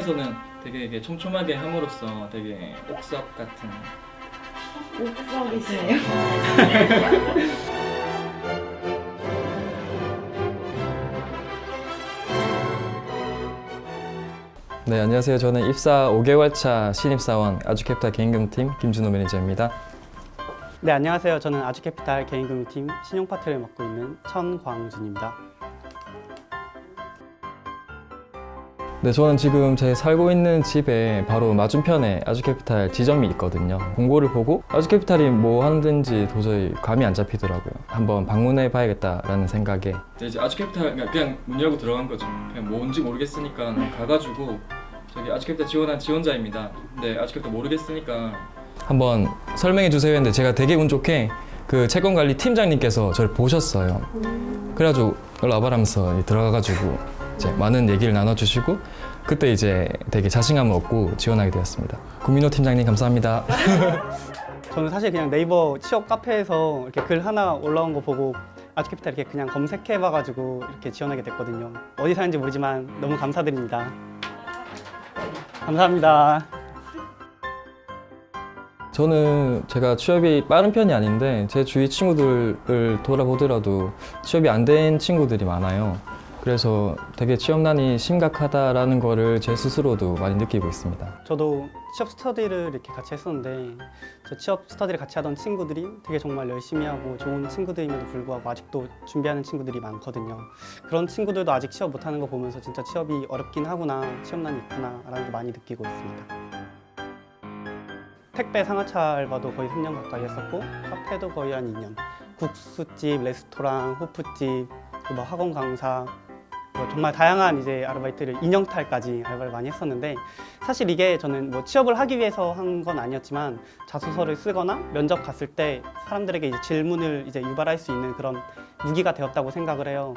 에서는 되게 이게 촘촘하게 함으로써 되게 옥석 같은 옥석이시네요. 네, 안녕하세요. 저는 입사 5개월 차 신입사원 아주캐피탈 개인금팀 김준호 매니저입니다. 네 안녕하세요. 저는 아주캐피탈 개인금융팀 신용 파트를 맡고 있는 천광준입니다. 네, 저는 지금 제 살고 있는 집에 바로 맞은편에 아주캐피탈 지점이 있거든요. 공고를 보고 아주캐피탈이 뭐 하는지 도저히 감이 안 잡히더라고요. 한번 방문해 봐야겠다라는 생각에 근데 이제 아주캐피탈 그냥, 그냥 문 열고 들어간 거죠. 그냥 뭔지 모르겠으니까 가가지고 저기 아주캐피탈 지원한 지원자입니다. 근데 아주캐피탈 모르겠으니까 한번 설명해 주세요 했는데 제가 되게 운 좋게 그 채권 관리 팀장님께서 저를 보셨어요. 그래가지고 일로 와봐라면서 들어가가지고 이제 많은 얘기를 나눠주시고 그때 이제 되게 자신감을 얻고 지원하게 되었습니다. 구민호 팀장님 감사합니다. 저는 사실 그냥 네이버 취업 카페에서 이렇게 글 하나 올라온 거 보고 아주캐피탈 이렇게 그냥 검색해봐가지고 이렇게 지원하게 됐거든요. 어디 사는지 모르지만 너무 감사드립니다. 감사합니다. 저는 제가 취업이 빠른 편이 아닌데 제 주위 친구들을 돌아보더라도 취업이 안 된 친구들이 많아요. 그래서 되게 취업난이 심각하다라는 거를 제 스스로도 많이 느끼고 있습니다. 저도 취업 스터디를 이렇게 같이 했었는데 저 취업 스터디를 같이 하던 친구들이 되게 정말 열심히 하고 좋은 친구들임에도 불구하고 아직도 준비하는 친구들이 많거든요. 그런 친구들도 아직 취업 못하는 거 보면서 진짜 취업이 어렵긴 하구나, 취업난이 있구나라는 걸 많이 느끼고 있습니다. 택배 상하차 알바도 거의 3년 가까이 했었고 카페도 거의 한 2년 국수집, 레스토랑, 호프집, 뭐 학원 강사 뭐 정말 다양한 이제 아르바이트를 인형탈까지 알바를 많이 했었는데 사실 이게 저는 뭐 취업을 하기 위해서 한 건 아니었지만 자소서를 쓰거나 면접 갔을 때 사람들에게 이제 질문을 이제 유발할 수 있는 그런 무기가 되었다고 생각을 해요.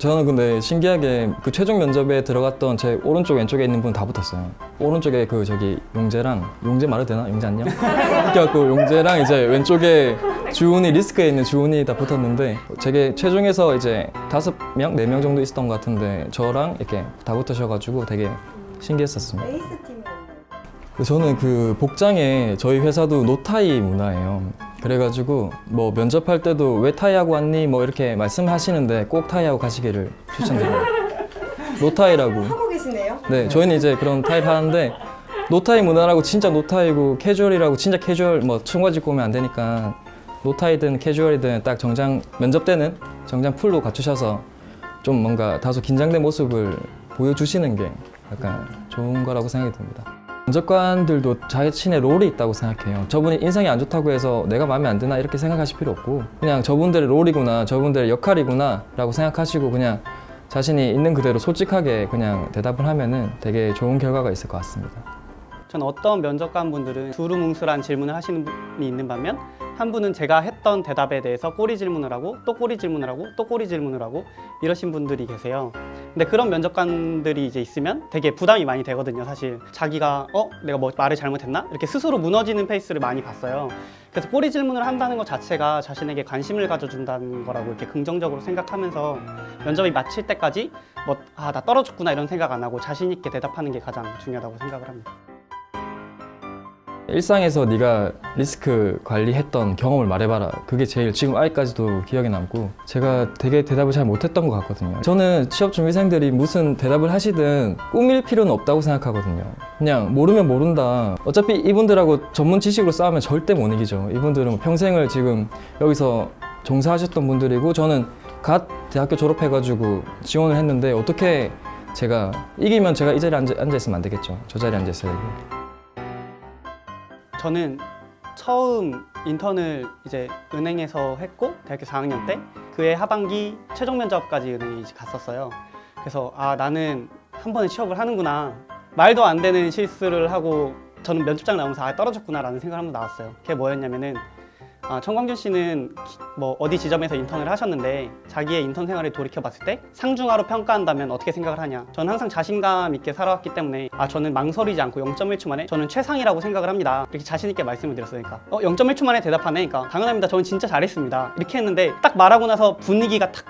저는 근데 신기하게 그 최종 면접에 들어갔던 제 오른쪽 왼쪽에 있는 분 다 붙었어요. 오른쪽에 그 저기 용재랑 용재 말해도 되나? 용재 안녕? 그래갖고 용재랑 이제 왼쪽에 주은이 리스크에 있는 주은이 다 붙었는데 제게 최종에서 이제 다섯 명, 네 명 정도 있었던 것 같은데 저랑 이렇게 다 붙으셔가지고 되게 신기했었습니다. 에이스 팀이었나요? 저는 그 복장에 저희 회사도 노타이 문화예요. 그래가지고 뭐 면접할 때도 왜 타이하고 왔니? 뭐 이렇게 말씀하시는데 꼭 타이하고 가시기를 추천드려요. 노타이라고. 하고 계시네요. 네, 저희는 이제 그런 타입 하는데 노타이 문화라고 진짜 노타이고 캐주얼이라고 진짜 캐주얼 뭐 청바지 입고 오면 안 되니까 노타이든 캐주얼이든 딱 정장 면접 때는 정장 풀로 갖추셔서 좀 뭔가 다소 긴장된 모습을 보여주시는 게 약간 좋은 거라고 생각이 듭니다. 면접관들도 자신의 롤이 있다고 생각해요. 저분이 인상이 안 좋다고 해서 내가 마음에 안 드나 이렇게 생각하실 필요 없고 그냥 저분들의 롤이구나 저분들의 역할이구나 라고 생각하시고 그냥 자신이 있는 그대로 솔직하게 그냥 대답을 하면은 되게 좋은 결과가 있을 것 같습니다. 저는 어떤 면접관 분들은 두루뭉술한 질문을 하시는 분이 있는 반면 한 분은 제가 했던 대답에 대해서 꼬리 질문을 하고 또 꼬리 질문을 하고 또 꼬리 질문을 하고 이러신 분들이 계세요. 근데 그런 면접관들이 이제 있으면 되게 부담이 많이 되거든요, 사실. 자기가 어, 내가 뭐 말을 잘못했나? 이렇게 스스로 무너지는 페이스를 많이 봤어요. 그래서 꼬리 질문을 한다는 것 자체가 자신에게 관심을 가져준다는 거라고 이렇게 긍정적으로 생각하면서 면접이 마칠 때까지 뭐, 아, 나 떨어졌구나 이런 생각 안 하고 자신 있게 대답하는 게 가장 중요하다고 생각을 합니다. 일상에서 네가 리스크 관리했던 경험을 말해봐라. 그게 제일 지금 아직까지도 기억에 남고 제가 되게 대답을 잘 못했던 것 같거든요. 저는 취업 준비생들이 무슨 대답을 하시든 꾸밀 필요는 없다고 생각하거든요. 그냥 모르면 모른다. 어차피 이분들하고 전문 지식으로 싸우면 절대 못 이기죠. 이분들은 평생을 지금 여기서 종사하셨던 분들이고 저는 갓 대학교 졸업해가지고 지원을 했는데 어떻게 제가 이기면 제가 이 자리에 앉아, 앉아 있으면 안 되겠죠. 저 자리에 앉아 있어야 되고. 저는 처음 인턴을 이제 은행에서 했고 대학교 4학년 때 그해 하반기 최종 면접까지 은행에 이제 갔었어요. 그래서 아 나는 한 번에 취업을 하는구나 말도 안 되는 실수를 하고 저는 면접장 나오면서 아 떨어졌구나라는 생각을 한번 나왔어요. 그게 뭐였냐면은 아, 청광준 씨는 기- 뭐 어디 지점에서 인턴을 하셨는데 자기의 인턴 생활을 돌이켜 봤을 때 상중하로 평가한다면 어떻게 생각을 하냐? 저는 항상 자신감 있게 살아왔기 때문에 아 저는 망설이지 않고 0.1초 만에 저는 최상이라고 생각을 합니다. 이렇게 자신 있게 말씀을 드렸으니까 어 0.1초 만에 대답하네니까 당연합니다. 저는 진짜 잘했습니다. 이렇게 했는데 딱 말하고 나서 분위기가 탁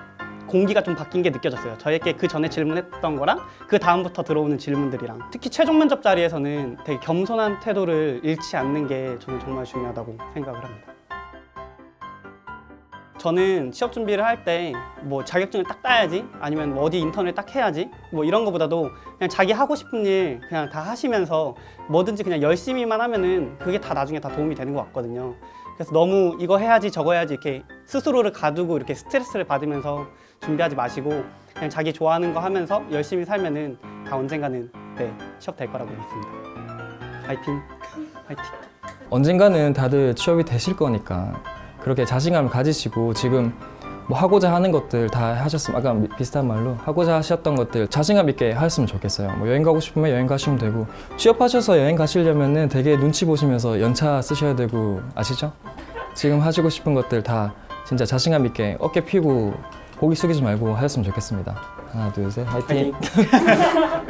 공기가 좀 바뀐 게 느껴졌어요. 저에게 그 전에 질문했던 거랑 그 다음부터 들어오는 질문들이랑 특히 최종 면접 자리에서는 되게 겸손한 태도를 잃지 않는 게 저는 정말 중요하다고 생각을 합니다. 저는 취업 준비를 할 때 뭐 자격증을 딱 따야지 아니면 뭐 어디 인턴을 딱 해야지 뭐 이런 거보다도 그냥 자기 하고 싶은 일 그냥 다 하시면서 뭐든지 그냥 열심히만 하면은 그게 다 나중에 다 도움이 되는 것 같거든요. 그래서 너무 이거 해야지 저거 해야지 이렇게 스스로를 가두고 이렇게 스트레스를 받으면서 준비하지 마시고 그냥 자기 좋아하는 거 하면서 열심히 살면은 다 언젠가는 네 취업 될 거라고 믿습니다. 파이팅, 파이팅. 언젠가는 다들 취업이 되실 거니까 그렇게 자신감을 가지시고 지금 뭐 하고자 하는 것들 다 하셨으면 아까 미- 비슷한 말로 하고자 하셨던 것들 자신감 있게 하셨으면 좋겠어요. 뭐 여행 가고 싶으면 여행 가시면 되고 취업하셔서 여행 가시려면은 되게 눈치 보시면서 연차 쓰셔야 되고 아시죠? 지금 하시고 싶은 것들 다 진짜 자신감 있게 어깨 펴고 고기 숙이지 말고 하셨으면 좋겠습니다. 하나 둘 셋 화이팅.